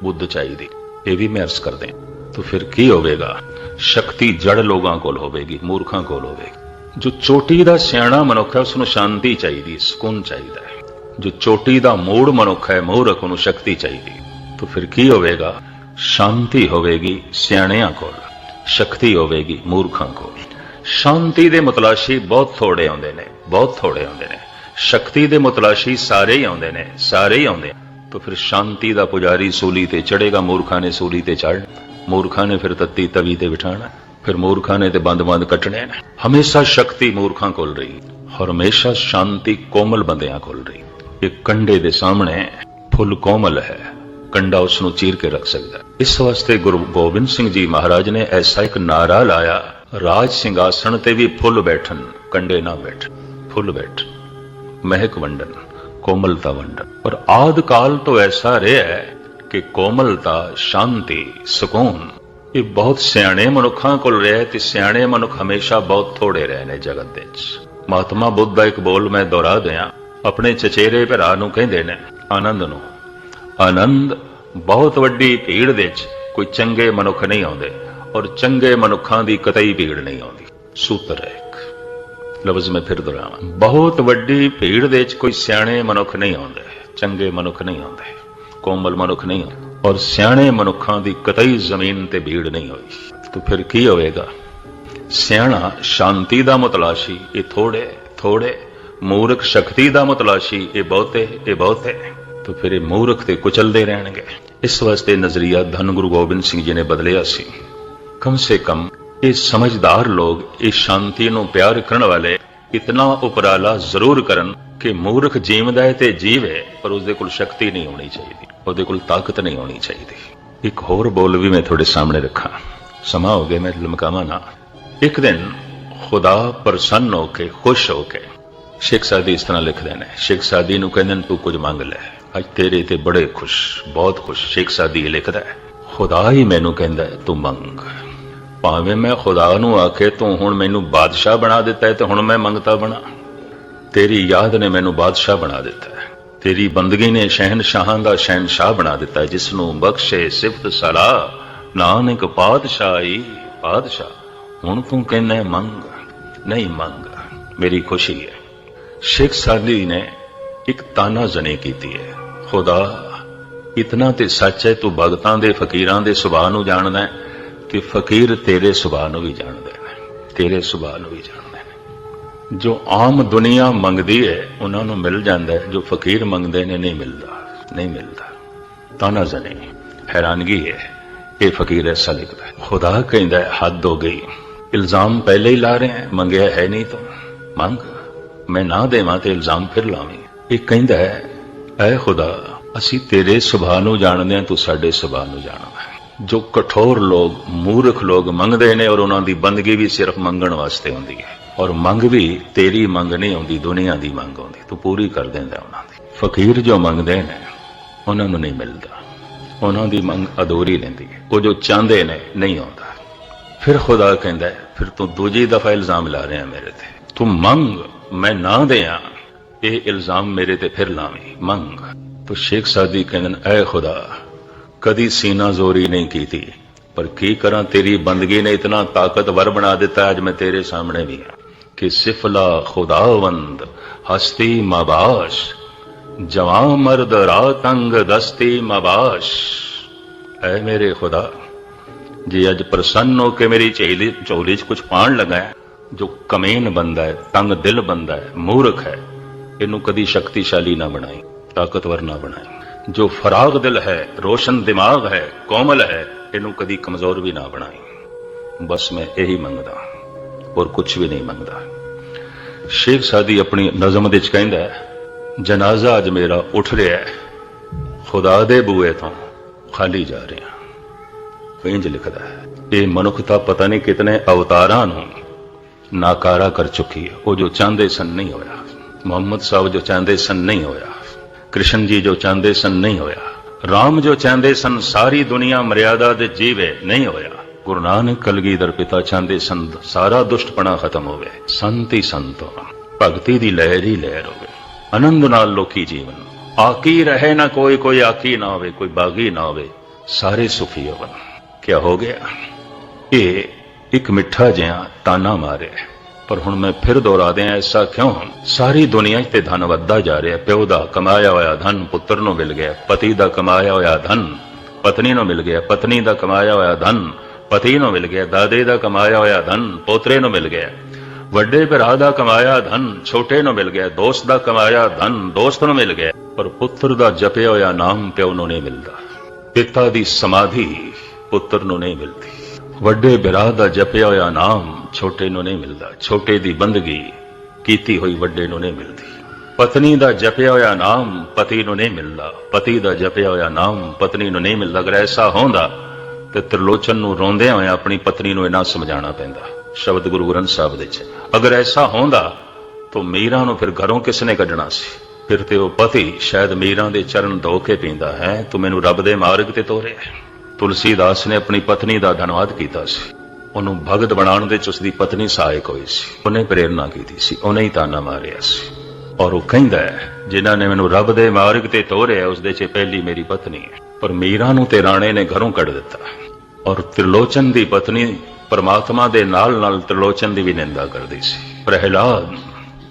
ਬੁੱਧ ਚਾਹੀਦੀ ਇਹ ਵੀ ਮੈਂ ਅਰਜ਼ ਕਰਦੇ ਹਾਂ ਤਾਂ ਫਿਰ ਕੀ ਹੋਵੇਗਾ ਸ਼ਕਤੀ ਜੜ ਲੋਕਾਂ ਕੋਲ ਹੋਵੇਗੀ ਮੂਰਖਾਂ ਕੋਲ ਹੋਵੇਗੀ ਜੋ ਚੋਟੀ ਦਾ ਸਿਆਣਾ ਮਨੁੱਖ ਹੈ ਉਸ ਨੂੰ ਸ਼ਾਂਤੀ ਚਾਹੀਦੀ ਸਕੂਨ ਚਾਹੀਦਾ ਹੈ ਜੋ ਚੋਟੀ ਦਾ ਮੂੜ ਮਨੁੱਖ ਹੈ ਮੂਰਖ ਨੂੰ ਸ਼ਕਤੀ ਚਾਹੀਦੀ ਹੈ ਤਾਂ ਫਿਰ ਕੀ ਹੋਵੇਗਾ ਸ਼ਾਂਤੀ ਹੋਵੇਗੀ ਸਿਆਣਿਆਂ ਕੋਲ ਸ਼ਕਤੀ ਹੋਵੇਗੀ ਮੂਰਖਾਂ ਕੋਲ ਸ਼ਾਂਤੀ ਦੇ ਮਤਲਾਸ਼ੀ ਬਹੁਤ ਥੋੜੇ ਆਉਂਦੇ ਨੇ ਬਹੁਤ ਥੋੜੇ ਆਉਂਦੇ ਨੇ ਸ਼ਕਤੀ ਦੇ ਮੁਤਲਾਸ਼ੀ ਸਾਰੇ ਹੀ ਆਉਂਦੇ ਨੇ, ਸਾਰੇ ਹੀ ਆਉਂਦੇ ਤਾਂ ਫਿਰ ਸ਼ਾਂਤੀ ਦਾ ਪੁਜਾਰੀ ਸੂਲੀ ਤੇ ਚੜੇਗਾ, ਮੂਰਖਾਂ ਨੇ ਸੂਲੀ ਤੇ ਚੜ੍ਹ ਮੂਰਖਾਂ ਨੇ ਫਿਰ ਤੱਤੀ ਤਵੀ ਤੇ ਬਿਠਾਣਾ। ਫਿਰ ਮੂਰਖਾਂ ਨੇ ਤੇ ਬੰਦ-ਬੰਦ ਕੱਟਣੇ ਨੇ। ਹਮੇਸ਼ਾ ਸ਼ਕਤੀ ਮੂਰਖਾਂ ਕੋਲ ਰਹੀ, ਔਰ ਹਮੇਸ਼ਾ ਸ਼ਾਂਤੀ ਕੋਮਲ ਬੰਦਿਆਂ ਕੋਲ ਰਹੀ। ਇੱਕ ਕੰਡੇ ਦੇ ਸਾਹਮਣੇ ਫੁੱਲ ਕੋਮਲ ਹੈ। ਕੰਡਾ ਉਸ ਨੂੰ ਚੀਰ ਕੇ ਰੱਖ ਸਕਦਾ ਇਸ ਵਾਸਤੇ ਗੁਰੂ ਗੋਬਿੰਦ ਸਿੰਘ ਜੀ ਮਹਾਰਾਜ ਨੇ ਐਸਾ ਇੱਕ ਨਾਰਾ ਲਾਇਆ, ਰਾਜ ਸਿੰਘਾਸਣ ਤੇ ਵੀ ਫੁੱਲ ਬੈਠਣ ਕੰਡੇ ਨਾ ਬੈਠ ਫੁੱਲ ਬੈਠ ਮਹਿਕ ਵੰਡਨ, ਕੋਮਲਤਾ ਵੰਡਨ। ਔਰ ਆਦ ਕਾਲ ਤੋਂ ਐਸਾ ਰਿਹਾ ਹੈ ਕਿ ਕੋਮਲਤਾ, ਸ਼ਾਂਤੀ, ਸਕੂਨ, ਇਹ ਬਹੁਤ ਸਿਆਣੇ ਮਨੁੱਖਾਂ ਕੋਲ ਰਿਹਾ ਤੇ ਸਿਆਣੇ ਮਨੁੱਖ ਹਮੇਸ਼ਾ ਬਹੁਤ ਥੋੜੇ ਰਹੇ ਨੇ ਜਗਤ ਦੇ ਵਿੱਚ। ਮਹਾਤਮਾ ਬੁੱਧ ਦਾ ਇੱਕ ਬੋਲ ਮੈਂ ਦੁਹਰਾ ਦਿਆਂ। ਆਪਣੇ ਚਚੇਰੇ ਭਰਾ ਨੂੰ ਕਹਿੰਦੇ ਨੇ, ਆਨੰਦ ਨੂੰ, ਆਨੰਦ ਬਹੁਤ ਵੱਡੀ ਭੀੜ ਦੇ ਵਿੱਚ ਕੋਈ ਚੰਗੇ ਮਨੁੱਖ ਨਹੀਂ ਆਉਂਦੇ ਔਰ ਚੰਗੇ ਮਨੁੱਖਾਂ ਦੀ ਕਤਈ ਭੀੜ ਨਹੀਂ ਆਉਂਦੀ। ਸੂਤਰ ਹੈ ਲਫ਼ਜ਼ ਮੈਂ ਫਿਰ ਦੁਹਰਾਵਾਂ। ਬਹੁਤ ਵੱਡੀ ਭੀੜ ਦੇ ਵਿੱਚ ਕੋਈ ਸਿਆਣੇ ਮਨੁੱਖ ਨਹੀਂ ਆਉਂਦੇ, ਚੰਗੇ ਮਨੁੱਖ ਨਹੀਂ ਆਉਂਦੇ, ਕੋਮਲ ਮਨੁੱਖ ਨਹੀਂ ਆਉਂਦੇ, ਔਰ ਸਿਆਣੇ ਮਨੁੱਖਾਂ ਦੀ ਕਤਈ ਜ਼ਮੀਨ ਤੇ ਭੀੜ ਨਹੀਂ ਹੋਈ। ਤਾਂ ਫਿਰ ਕੀ ਹੋਵੇਗਾ? ਸਿਆਣਾ ਸ਼ਾਂਤੀ ਦਾ ਮਤਲਾਸ਼ੀ, ਇਹ ਥੋੜੇ ਥੋੜੇ, ਮੂਰਖ ਸ਼ਕਤੀ ਦਾ ਮਤਲਾਸ਼ੀ, ਇਹ ਬਹੁਤੇ ਇਹ ਬਹੁਤੇ। ਤਾਂ ਫਿਰ ਇਹ ਮੂਰਖ ਤੇ ਕੁਚਲਦੇ ਰਹਿਣਗੇ। ਇਸ ਵਾਸਤੇ ਨਜ਼ਰੀਆ ਧੰਨ ਗੁਰੂ ਗੋਬਿੰਦ ਸਿੰਘ ਜੀ ਨੇ ਬਦਲਿਆ ਸੀ। ਕਮ ਸੇ ਕਮ ਇਹ ਸਮਝਦਾਰ ਲੋਕ ਇਹ ਸ਼ਾਂਤੀ ਨੂੰ ਪਿਆਰ ਕਰਨ ਵਾਲੇ ਇਤਨਾ ਉਪਰਾਲਾ ਜ਼ਰੂਰ ਕਰਨ ਕਿ ਮੂਰਖ ਜੀਵਦਾ ਹੈ ਤੇ ਜੀਵ ਹੈ ਪਰ ਉਸਦੇ ਕੋਲ ਸ਼ਕਤੀ ਨਹੀਂ ਹੋਣੀ ਚਾਹੀਦੀ, ਉਹਦੇ ਕੋਲ ਤਾਕਤ ਨਹੀਂ ਹੋਣੀ ਚਾਹੀਦੀ। ਇੱਕ ਹੋਰ ਬੋਲ ਵੀ ਮੈਂ ਤੁਹਾਡੇ ਸਾਹਮਣੇ ਰੱਖਾਂ। ਸਮਾਂ ਹੋ ਗਿਆ, ਮੈਂ ਲਮਕਾਵਾਂ ਨਾ। ਇੱਕ ਦਿਨ ਖੁਦਾ ਪ੍ਰਸੰਨ ਹੋ ਕੇ, ਖੁਸ਼ ਹੋ ਕੇ ਸ਼ੇਖ ਸਾਦੀ ਇਸ ਤਰ੍ਹਾਂ ਲਿਖਦੇ ਨੇ, ਸ਼ੇਖ ਸਾਦੀ ਨੂੰ ਕਹਿੰਦੇ ਨੇ, ਤੂੰ ਕੁਝ ਮੰਗ ਲੈ। ਅੱਜ ਤੇਰੇ ਤੇ ਬੜੇ ਖੁਸ਼, ਬਹੁਤ ਖੁਸ਼ ਸ਼ੇਖ ਸਾਦੀ ਲਿਖਦਾ ਹੈ, ਖੁਦਾ ਹੀ ਮੈਨੂੰ ਕਹਿੰਦਾ ਤੂੰ ਮੰਗ। ਭਾਵੇਂ ਮੈਂ ਖੁਦਾ ਨੂੰ ਆਖੇ, ਤੂੰ ਹੁਣ ਮੈਨੂੰ ਬਾਦਸ਼ਾਹ ਬਣਾ ਦਿੱਤਾ ਹੈ ਤੇ ਹੁਣ ਮੈਂ ਮੰਗਤਾ ਬਣਾ। ਤੇਰੀ ਯਾਦ ਨੇ ਮੈਨੂੰ ਬਾਦਸ਼ਾਹ ਬਣਾ ਦਿੱਤਾ ਹੈ। ਤੇਰੀ ਬੰਦਗੀ ਨੇ ਸ਼ਹਿਨਸ਼ਾਹਾਂ ਦਾ ਸ਼ਹਿਨਸ਼ਾਹ ਬਣਾ ਦਿੱਤਾ ਹੈ ਜਿਸ ਨੂੰ ਬਖਸ਼ੇ ਸਿਫਤ ਸਲਾਹ ਨਾਨਕ ਪਾਤਸ਼ਾਹੀ, ਪਾਤਸ਼ਾਹ, ਹੁਣ ਤੂੰ ਕਹਿੰਦਾ ਮੰਗ। ਨਹੀਂ ਮੰਗ, ਮੇਰੀ ਖੁਸ਼ੀ ਹੈ। ਸ਼ੇਖ ਸਾਦੀ ਨੇ ਇੱਕ ਤਾਨਾ ਜ਼ਨੇ ਕੀਤੀ ਹੈ। ਖੁਦਾ, ਇਤਨਾ ਤੇ ਸੱਚ ਹੈ, ਤੂੰ ਭਗਤਾਂ ਦੇ ਫਕੀਰਾਂ ਦੇ ਸੁਭਾਅ ਨੂੰ ਜਾਣਦਾ ਹੈ। ਕਿ ਫਕੀਰ ਤੇਰੇ ਸੁਭਾਅ ਨੂੰ ਵੀ ਜਾਣਦੇ ਨੇ ਤੇਰੇ ਸੁਭਾਅ ਨੂੰ ਵੀ ਜਾਣਦੇ ਨੇ ਜੋ ਆਮ ਦੁਨੀਆ ਮੰਗਦੀ ਹੈ, ਉਹਨਾਂ ਨੂੰ ਮਿਲ ਜਾਂਦਾ ਜੋ ਫਕੀਰ ਮੰਗਦੇ ਨੇ, ਨਹੀਂ ਮਿਲਦਾ ਨਹੀਂ ਮਿਲਦਾ। ਤਾਨਾ ਜ਼ਨੇ ਹੈਰਾਨਗੀ ਹੈ, ਇਹ ਫਕੀਰ ਐਸਾ ਲਿਖਦਾ ਖੁਦਾ ਕਹਿੰਦਾ ਹੱਦ ਹੋ ਗਈ। ਇਲਜ਼ਾਮ ਪਹਿਲੇ ਹੀ ਲਾ ਰਹੇ ਹੈ, ਮੰਗਿਆ ਹੈ ਨਹੀਂ ਤੂੰ। ਮੰਗ, ਮੈਂ ਨਾ ਦੇਵਾਂ ਤੇ ਇਲਜ਼ਾਮ ਫਿਰ ਲਾਵੇਂ। ਇਹ ਕਹਿੰਦਾ ਹੈ, ਐ ਖੁਦਾ, ਅਸੀਂ ਤੇਰੇ ਸੁਭਾਅ ਨੂੰ ਜਾਣਦੇ ਹਾਂ, ਤੂੰ ਸਾਡੇ ਸੁਭਾਅ ਨੂੰ ਜਾਣਦਾ ਹੈ। ਜੋ ਕਠੋਰ ਲੋਕ ਮੂਰਖ ਲੋਕ ਮੰਗਦੇ ਨੇ ਔਰ ਉਹਨਾਂ ਦੀ ਬੰਦਗੀ ਵੀ ਸਿਰਫ ਮੰਗਣ ਵਾਸਤੇ ਹੁੰਦੀ ਹੈ। ਔਰ ਮੰਗ ਵੀ ਤੇਰੀ ਮੰਗ ਨਹੀਂ ਆਉਂਦੀ ਦੁਨੀਆ ਦੀ ਮੰਗ ਆਉਂਦੀ। ਤੂੰ ਪੂਰੀ ਕਰ ਦਿੰਦਾ ਉਹਨਾਂ ਦੀ। ਫਕੀਰ ਜੋ ਮੰਗਦੇ ਨੇ ਉਹਨਾਂ ਨੂੰ ਨਹੀਂ ਮਿਲਦਾ। ਉਹਨਾਂ ਦੀ ਮੰਗ ਅਧੂਰੀ ਰਹਿੰਦੀ ਹੈ। ਉਹ ਜੋ ਚਾਹੁੰਦੇ ਨੇ ਨਹੀਂ ਆਉਂਦਾ। ਫਿਰ ਖੁਦਾ ਕਹਿੰਦਾ ਫਿਰ ਤੂੰ ਦੂਜੀ ਦਫਾ ਇਲਜ਼ਾਮ ਲਾ ਰਿਹਾ ਮੇਰੇ ਤੇ। ਤੂੰ ਮੰਗ ਮੈਂ ਨਾ ਦਿਆਂ ਇਹ ਇਲਜ਼ਾਮ ਮੇਰੇ ਤੇ ਫਿਰ ਲਾਵੀਂ। ਮੰਗ। ਤੋ ਸ਼ੇਖ ਸਾਦੀ ਕਹਿੰਦੇ ਨੇ, ਐ ਖੁਦਾ ਕਦੀ ਸੀਨਾ ਜ਼ੋਰੀ ਨਹੀਂ ਕੀਤੀ। ਪਰ ਕੀ ਕਰਾਂ ਤੇਰੀ ਬੰਦਗੀ ਨੇ ਇਤਨਾ ਤਾਕਤਵਰ ਬਣਾ ਦਿੱਤਾ ਅੱਜ ਮੈਂ ਤੇਰੇ ਸਾਹਮਣੇ ਵੀ। ਹਾਂ ਕਿ ਸਿਫਲਾ ਖੁਦਾਵੰਦ, ਹਸਤੀ ਮਬਾਸ਼, ਜਵਾਂ ਮਰਦ ਰਾਤੰਗ ਦਸਤੀ ਮਬਾਸ਼। ਐ ਮੇਰੇ ਖੁਦਾ, ਜੇ ਅੱਜ ਪ੍ਰਸੰਨ ਹੋ ਕੇ ਮੇਰੀ ਝੇਲੀ ਚੋਲੀ 'ਚ ਕੁਝ ਪਾਣ ਲਗਾ ਜੋ ਕਮੇਨ ਬੰਦਾ ਹੈ, ਤੰਗ ਦਿਲ ਬੰਦਾ ਹੈ, ਮੂਰਖ ਹੈ, ਇਹਨੂੰ ਕਦੀ ਸ਼ਕਤੀਸ਼ਾਲੀ ਨਾ ਬਣਾਈ, ਤਾਕਤਵਰ ਨਾ ਬਣਾਈ। ਜੋ ਫਰਾਗ ਦਿਲ ਹੈ ਰੋਸ਼ਨ ਦਿਮਾਗ ਹੈ ਕੋਮਲ ਹੈ ਇਹਨੂੰ ਕਦੀ ਕਮਜ਼ੋਰ ਵੀ ਨਾ ਬਣਾਈ। ਬਸ ਮੈਂ ਇਹੀ ਮੰਗਦਾ ਹੋਰ ਕੁਝ ਵੀ ਨਹੀਂ ਮੰਗਦਾ। ਸ਼ੇਖ ਸਾਦੀ ਆਪਣੀ ਨਜ਼ਮ ਦੇ ਵਿੱਚ ਕਹਿੰਦਾ ਹੈ, ਜਨਾਜ਼ਾ ਅੱਜ ਮੇਰਾ ਉੱਠ ਰਿਹਾ ਹੈ ਖੁਦਾ ਦੇ ਬੂਏ ਤੋਂ ਖਾਲੀ ਜਾ ਰਿਹਾ। ਇੰਜ ਲਿਖਦਾ ਹੈ ਇਹ ਮਨੁੱਖਤਾ ਪਤਾ ਨਹੀਂ ਕਿਤਨੇ ਅਵਤਾਰਾਂ ਨੂੰ ਨਾਕਾਰਾ ਕਰ ਚੁੱਕੀ ਹੈ ਉਹ ਜੋ ਚਾਹੁੰਦੇ ਸਨ ਨਹੀਂ ਹੋਇਆ। ਮੁਹੰਮਦ ਸਾਹਿਬ ਜੋ ਚਾਹੁੰਦੇ ਸਨ ਨਹੀਂ ਹੋਇਆ। ਕ੍ਰਿਸ਼ਨ ਜੀ ਜੋ ਚਾਹੁੰਦੇ ਸਨ ਨਹੀਂ ਹੋਇਆ। ਰਾਮ ਜੋ ਚਾਹੁੰਦੇ ਸਨ ਸਾਰੀ ਦੁਨੀਆ ਮਰਿਆਦਾ ਦੇ ਜੀਵੇ ਨਹੀਂ ਹੋਇਆ। ਗੁਰੂ ਨਾਨਕ ਕਲਗੀਧਰ ਪਿਤਾ ਚਾਹੁੰਦੇ ਸਨ ਸਾਰਾ ਦੁਸ਼ਟਪਣਾ ਖਤਮ ਹੋਵੇ। ਸੰਤ ਹੀ ਸੰਤ ਹੋਣ ਭਗਤੀ ਦੀ ਲਹਿਰ ਹੀ ਲਹਿਰ ਹੋਵੇ। ਆਨੰਦ ਨਾਲ ਲੋਕੀ ਜੀਵਨ। ਆਕੀ ਰਹੇ ਨਾ ਕੋਈ ਕੋਈ ਆਕੀ ਨਾ ਹੋਵੇ, ਕੋਈ ਬਾਗੀ ਨਾ ਹੋਵੇ। ਸਾਰੇ ਸੁਖੀ ਹੋਵਨ ਕਿਆ ਹੋ ਗਿਆ? ਇਹ ਇੱਕ ਮਿੱਠਾ ਜਿਹਾ ਤਾਨਾ ਮਾਰਿਆ। ਪਰ ਹੁਣ ਮੈਂ ਫਿਰ ਦੁਹਰਾ ਦਿਆਂ ਐਸਾ ਕਿਉਂ ਸਾਰੀ ਦੁਨੀਆ 'ਚ ਤੇ ਧਨ ਵੱਧਦਾ ਜਾ ਰਿਹਾ ਪਿਓ ਦਾ ਕਮਾਇਆ ਹੋਇਆ ਧਨ, ਪੁੱਤਰ ਨੂੰ ਮਿਲ ਗਿਆ ਪਤੀ ਦਾ ਕਮਾਇਆ ਹੋਇਆ ਧਨ, ਪਤਨੀ ਨੂੰ ਮਿਲ ਗਿਆ ਪਤਨੀ ਦਾ ਕਮਾਇਆ ਹੋਇਆ ਧਨ, ਪਤੀ ਨੂੰ ਮਿਲ ਗਿਆ ਦਾਦੇ ਦਾ ਕਮਾਇਆ ਹੋਇਆ ਧਨ, ਪੋਤਰੇ ਨੂੰ ਮਿਲ ਗਿਆ ਵੱਡੇ ਭਰਾ ਦਾ ਕਮਾਇਆ ਧਨ, ਛੋਟੇ ਨੂੰ ਮਿਲ ਗਿਆ ਦੋਸਤ ਦਾ ਕਮਾਇਆ ਧਨ, ਦੋਸਤ ਨੂੰ ਮਿਲ ਗਿਆ ਪਰ ਪੁੱਤਰ ਦਾ ਜਪਿਆ ਹੋਇਆ ਨਾਮ ਪਿਓ ਨੂੰ ਨਹੀਂ ਮਿਲਦਾ। ਪਿਤਾ ਦੀ ਸਮਾਧੀ ਪੁੱਤਰ ਨੂੰ ਨਹੀਂ ਮਿਲਦੀ। ਵੱਡੇ ਬਿਰਾਹ ਦਾ ਜਪਿਆ ਹੋਇਆ ਨਾਮ ਛੋਟੇ ਨੂੰ ਨਹੀਂ ਮਿਲਦਾ। ਛੋਟੇ ਦੀ ਬੰਦਗੀ ਕੀਤੀ ਹੋਈ ਵੱਡੇ ਨੂੰ ਨਹੀਂ ਮਿਲਦੀ। ਪਤਨੀ ਦਾ ਜਪਿਆ ਹੋਇਆ ਨਾਮ ਪਤੀ ਨੂੰ ਨਹੀਂ ਮਿਲਦਾ। ਪਤੀ ਦਾ ਜਪਿਆ ਹੋਇਆ ਨਾਮ ਪਤਨੀ ਨੂੰ ਨਹੀਂ ਮਿਲਦਾ। ਅਗਰ ਐਸਾ ਹੁੰਦਾ, ਤੇ ਤ੍ਰਿਲੋਚਨ ਨੂੰ ਰੋਂਦਿਆਂ ਹੋਇਆ ਆਪਣੀ ਪਤਨੀ ਨੂੰ ਇਹਨਾਂ ਸਮਝਾਉਣਾ ਪੈਂਦਾ, ਸ਼ਬਦ ਗੁਰੂ ਗ੍ਰੰਥ ਸਾਹਿਬ ਦੇ ਚ ਅਗਰ ਐਸਾ ਹੁੰਦਾ, ਤਾਂ ਮੀਰਾਂ ਨੂੰ ਫਿਰ ਘਰੋਂ ਕਿਸ ਨੇ ਕੱਢਣਾ ਸੀ? ਫਿਰ ਤੇ ਉਹ ਪਤੀ ਸ਼ਾਇਦ ਮੀਰਾਂ ਦੇ ਚਰਨ ਧੋ ਕੇ ਪੀਂਦਾ ਹੈ, ਤੂੰ ਮੈਨੂੰ ਰੱਬ ਦੇ ਮਾਰਗ ਤੇ ਤੋਰਿਆ ਤੁਲਸੀਦਾਸ ਨੇ ਆਪਣੀ ਪਤਨੀ ਦਾ ਧੰਨਵਾਦ ਕੀਤਾ ਸੀ। ਉਹਨੂੰ ਭਗਤ ਬਣਾਉਣ ਦੇ ਚ ਉਸਦੀ ਪਤਨੀ ਸਹਾਇਕ ਹੋਈ ਸੀ। ਉਹਨੇ ਪ੍ਰੇਰਣਾ ਕੀਤੀ ਸੀ। ਉਹਨੇ ਹੀ ਤਾਨਾ ਮਾਰਿਆ ਸੀ। ਔਰ ਉਹ ਕਹਿੰਦਾ ਹੈ, ਜਿਨ੍ਹਾਂ ਨੇ ਮੈਨੂੰ ਰੱਬ ਦੇ ਮਾਰਗ ਤੇ ਤੋਰਿਆ ਉਸ ਦੇ ਚ ਪਹਿਲੀ ਮੇਰੀ ਪਤਨੀ ਹੈ। ਪਰ ਮੀਰਾ ਨੂੰ ਤੇ ਰਾਣੇ ਨੇ ਘਰੋਂ ਕੱਢ ਦਿੱਤਾ। ਔਰ ਤ੍ਰਿਲੋਚਨ ਦੀ ਪਤਨੀ ਪਰਮਾਤਮਾ ਦੇ ਨਾਲ ਨਾਲ ਤ੍ਰਿਲੋਚਨ ਦੀ ਵੀ ਨਿੰਦਾ ਕਰਦੀ ਸੀ। ਪ੍ਰਹਿਲਾਦ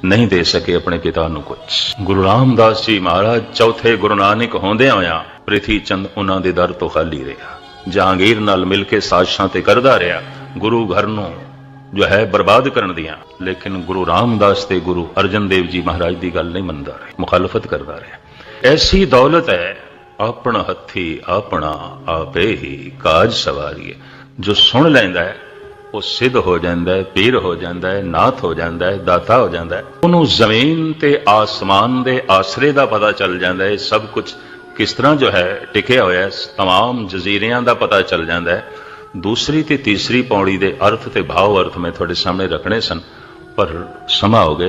ਨਹੀਂ ਦੇ ਸਕੇ ਆਪਣੇ ਪਿਤਾ ਨੂੰ ਕੁਝ ਗੁਰੂ ਰਾਮਦਾਸ ਜੀ ਮਹਾਰਾਜ ਚੌਥੇ ਗੁਰੂ ਨਾਨਕ ਹੁੰਦਿਆਂ ਹੋਇਆ ਪ੍ਰਿਥੀ ਚੰਦ ਉਹਨਾਂ ਦੇ ਦਰ ਤੋਂ ਖਾਲੀ ਰਿਹਾ। ਜਹਾਂਗੀਰ ਨਾਲ ਮਿਲ ਕੇ ਸਾਜ਼ਿਸ਼ਾਂ ਤੇ ਕਰਦਾ ਰਿਹਾ ਗੁਰੂ ਘਰ ਨੂੰ ਜੋ ਹੈ ਬਰਬਾਦ ਕਰਨ ਦੀਆਂ ਲੇਕਿਨ ਗੁਰੂ ਰਾਮਦਾਸ ਤੇ ਗੁਰੂ ਅਰਜਨ ਦੇਵ ਜੀ ਮਹਾਰਾਜ ਦੀ ਗੱਲ ਨਹੀਂ ਮੰਨਦਾ ਰਿਹਾ ਮੁਖਾਲਫਤ ਕਰਦਾ ਰਿਹਾ ਐਸੀ ਦੌਲਤ ਹੈ ਆਪਣਾ ਹੱਥੀ ਆਪਣਾ ਆਪੇ ਹੀ ਕਾਜ ਸਵਾਰੀਏ ਜੋ ਸੁਣ ਲੈਂਦਾ ਹੈ ਉਹ ਸਿੱਧ ਹੋ ਜਾਂਦਾ ਹੈ ਪੀਰ ਹੋ ਜਾਂਦਾ ਹੈ ਨਾਥ ਹੋ ਜਾਂਦਾ ਹੈ ਦਾਤਾ ਹੋ ਜਾਂਦਾ ਹੈ ਉਹਨੂੰ ਜ਼ਮੀਨ ਤੇ ਆਸਮਾਨ ਦੇ ਆਸਰੇ ਦਾ ਪਤਾ ਚੱਲ ਜਾਂਦਾ ਹੈ ਸਭ ਕੁਝ ਕਿਸ ਤਰ੍ਹਾਂ ਜੋ ਹੈ ਟਿਕਿਆ ਹੋਇਆ ਹੈ तमाम ਜਜ਼ੀਰਿਆਂ ਦਾ ਪਤਾ ਚੱਲ ਜਾਂਦਾ ਹੈ ਦੂਸਰੀ ਤੇ ਤੀਸਰੀ ਪੌੜੀ ਦੇ ਅਰਥ ਤੇ ਭਾਵ ਅਰਥ ਮੈਂ ਤੁਹਾਡੇ ਸਾਹਮਣੇ ਰੱਖਣੇ ਸਨ ਪਰ ਸਮਾਂ ਹੋ ਗਿਆ